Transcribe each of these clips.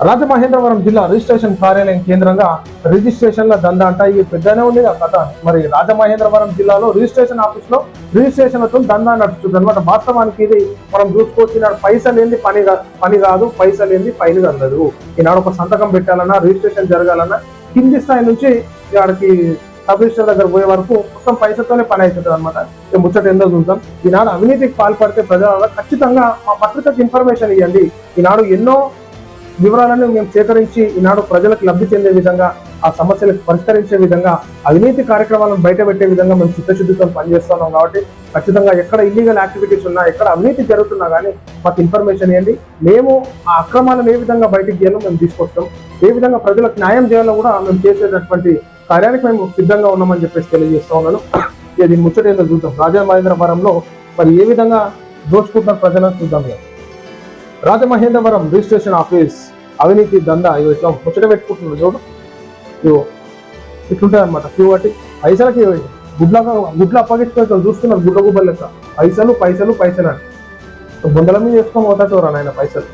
రాజమహేంద్రవరం జిల్లా రిజిస్ట్రేషన్ కార్యాలయం కేంద్రంగా రిజిస్ట్రేషన్ల దందా అంట ఇది పెద్దనే ఉంది ఆ కథ. మరి రాజమహేంద్రవరం జిల్లాలో రిజిస్ట్రేషన్ ఆఫీస్లో రిజిస్ట్రేషన్లతో దందా నడుస్తుంది అనమాట వాస్తవానికి ఇది మనం చూసుకోవచ్చు ఈనాడు పైసలు ఏంది? పని పని కాదు పైసలు ఏంది? పైన కలదు ఈనాడు ఒక సంతకం పెట్టాలన్నా రిజిస్ట్రేషన్ జరగాలన్నా కింది స్థాయి నుంచి ఆడికి సబ్ రిజిస్టర్ దగ్గర పోయే వరకు మొత్తం పైసలతోనే పని అవుతుంది అనమాట ముచ్చట ఏందో చూద్దాం. ఈనాడు అవినీతికి పాల్పడితే ప్రజల ఖచ్చితంగా మా పత్రికకు ఇన్ఫర్మేషన్ ఇవ్వండి ఈనాడు ఎన్నో వివరాలను మేము సేకరించి ఈనాడు ప్రజలకు లబ్ధి చెందే విధంగా ఆ సమస్యలకు పరిష్కరించే విధంగా అవినీతి కార్యక్రమాలను బయటపెట్టే విధంగా మేము చిత్తశుద్ధితో పనిచేస్తున్నాం కాబట్టి ఖచ్చితంగా ఎక్కడ ఇల్లీగల్ యాక్టివిటీస్ ఉన్నా ఎక్కడ అవినీతి జరుగుతున్నా కానీ మాకు ఇన్ఫర్మేషన్ ఇవ్వండి. మేము ఆ అక్రమాలను ఏ విధంగా బయటకు చేయాలో మేము తీసుకొస్తాం. ఏ విధంగా ప్రజలకు న్యాయం చేయాలో కూడా మేము చేసేటటువంటి కార్యానికి మేము సిద్ధంగా ఉన్నామని చెప్పేసి తెలియజేస్తా ఉన్నాను. ఇది ముచ్చట చూద్దాం. రాజా మహేంద్రవరంలో మరి ఏ విధంగా దోచుకుంటున్నారు ప్రజలను చూద్దాం ఇక. రాజమహేంద్రవరం రిజిస్ట్రేషన్ ఆఫీస్ అవినీతి దందా ఇవి ఇట్లా ముచ్చట పెట్టుకుంటున్నారు చూడు. ఇవో ఇట్లుంటాయి అనమాట క్యూ పైసలకి గుడ్లగా గుడ్లు అప్పగించుకొని చూస్తున్నారు గుడ్ల గుబ్బలు లెక్క. పైసలు పైసలు పైసలు అని. బొందల మీద చేసుకొని పోతాడు నాయన పైసలు.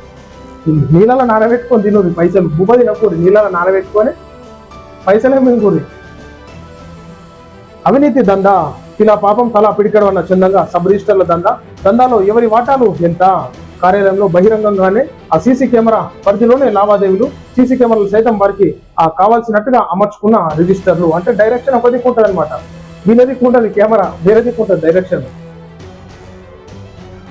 నీళ్ళలో నానబెట్టుకొని తినూరి పైసలు గుబ్బ తినకూడదు. నీళ్ళలో నానబెట్టుకొని పైసలే మింగురి అవినీతి దందా ఇలా పాపం తల పిడికడం అన్న చందంగా సబ్ రిజిస్టర్ల దందా దందాలో ఎవరి వాటాలు? ఎంత? కార్యాలయంలో బహిరంగంగానే ఆ సీసీ కెమెరా పరిధిలోనే లావాదేవీలు సీసీ కెమెరాలు సైతం వారికి ఆ కావాల్సినట్టుగా అమర్చుకున్న రిజిస్టర్లు. అంటే డైరెక్షన్ ఒక ఉంటుంది అనమాట వీళ్ళ కెమెరా వేరే డైరెక్షన్.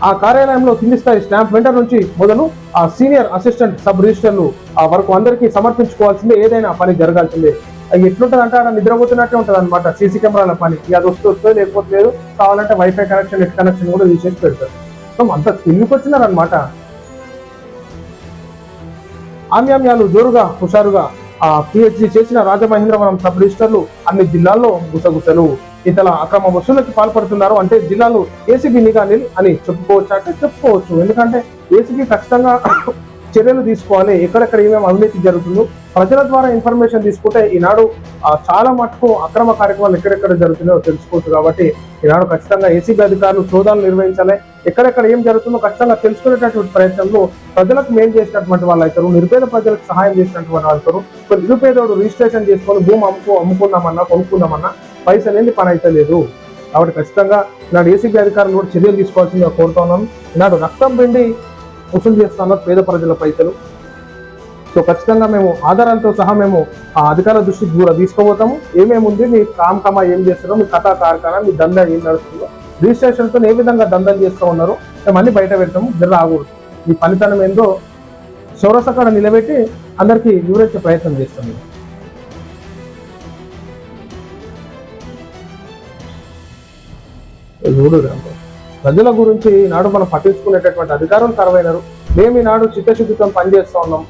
ఆ కార్యాలయంలో కింది స్థాయి స్టాంప్ వెంటర్ నుంచి మొదలు ఆ సీనియర్ అసిస్టెంట్ సబ్ రిజిస్టర్లు ఆ వరకు అందరికీ సమర్పించుకోవాల్సిందే ఏదైనా పని జరగాల్సిందే. అది ఎట్లుంటుంది అంటే ఆడ నిద్రపోతున్నట్టే ఉంటుంది అనమాట సీసీ కెమెరాల పని. అది వస్తూ వస్తుంది లేకపోతే లేదు. కావాలంటే వైఫై కనెక్షన్ నెట్ కనెక్షన్ కూడా తీసేసి పెడతారు. మొత్తం అంత తెలివికి ఆమ్యామ్యాలు జోరుగా హుషారుగా ఆ పిహెచ్డి చేసిన రాజమహేంద్రవరం సబ్ రిజిస్టర్లు అన్ని జిల్లాల్లో గుసగుసలు ఇతర అక్రమ వసూలకు పాల్పడుతున్నారు అంటే జిల్లాలు ఏసీబీ నిల్ అని చెప్పుకోవచ్చు అంటే చెప్పుకోవచ్చు. ఎందుకంటే ఏసీబీ ఖచ్చితంగా చర్యలు తీసుకోవాలి. ఎక్కడెక్కడ ఏమేమి అవినీతి జరుగుతుందో ప్రజల ద్వారా ఇన్ఫర్మేషన్ తీసుకుంటే ఈనాడు చాలా మటుకు అక్రమ కార్యక్రమాలు ఎక్కడెక్కడ జరుగుతున్నాయో తెలుసుకోవచ్చు కాబట్టి ఈనాడు ఖచ్చితంగా ఏసీబీ అధికారులు సోదాలు నిర్వహించాలి. ఎక్కడెక్కడ ఏం జరుగుతుందో ఖచ్చితంగా తెలుసుకునేటటువంటి ప్రయత్నంలో ప్రజలకు మేలు చేసినటువంటి వాళ్ళు అవుతారు నిరుపేద ప్రజలకు సహాయం చేసినటువంటి వాళ్ళు అవుతారు. ఇప్పుడు నిరుపేదోడు రిజిస్ట్రేషన్ చేసుకొని భూమి అమ్ముకో అమ్ముకుందామన్నా కొనుక్కుందామన్నా పైసలు ఏంది పని అయితే లేదు. కాబట్టి ఖచ్చితంగా నాడు ఏసీబీ అధికారులు కూడా చర్యలు తీసుకోవాల్సిందిగా కోరుతా నాడు రక్తం పిండి వసూలు చేస్తున్నారు పేద ప్రజల పైసలు. సో ఖచ్చితంగా మేము ఆధారాలతో సహా మేము ఆ అధికార దృష్టికి కూడా తీసుకుపోతాము. ఏమేమి ఉంది మీ కామ్ కమా ఏం చేస్తున్నారో మీ కథా కార్ఖానా మీ దందా ఏం నడుస్తుందో రిజిస్ట్రేషన్తో ఏ విధంగా దందాలు చేస్తూ ఉన్నారో మేము అన్ని బయట పెడతాము జర రాకూడదు. మీ పనితనం ఏందో చౌరసక్కడ నిలబెట్టి అందరికీ వివరించే ప్రయత్నం చేస్తాం చూడు ప్రజల గురించి నాడు మనం పట్టించుకునేటటువంటి అధికారులు కరవైనరు మేము ఈనాడు చిత్తశుద్ధితో పనిచేస్తూ ఉన్నాం.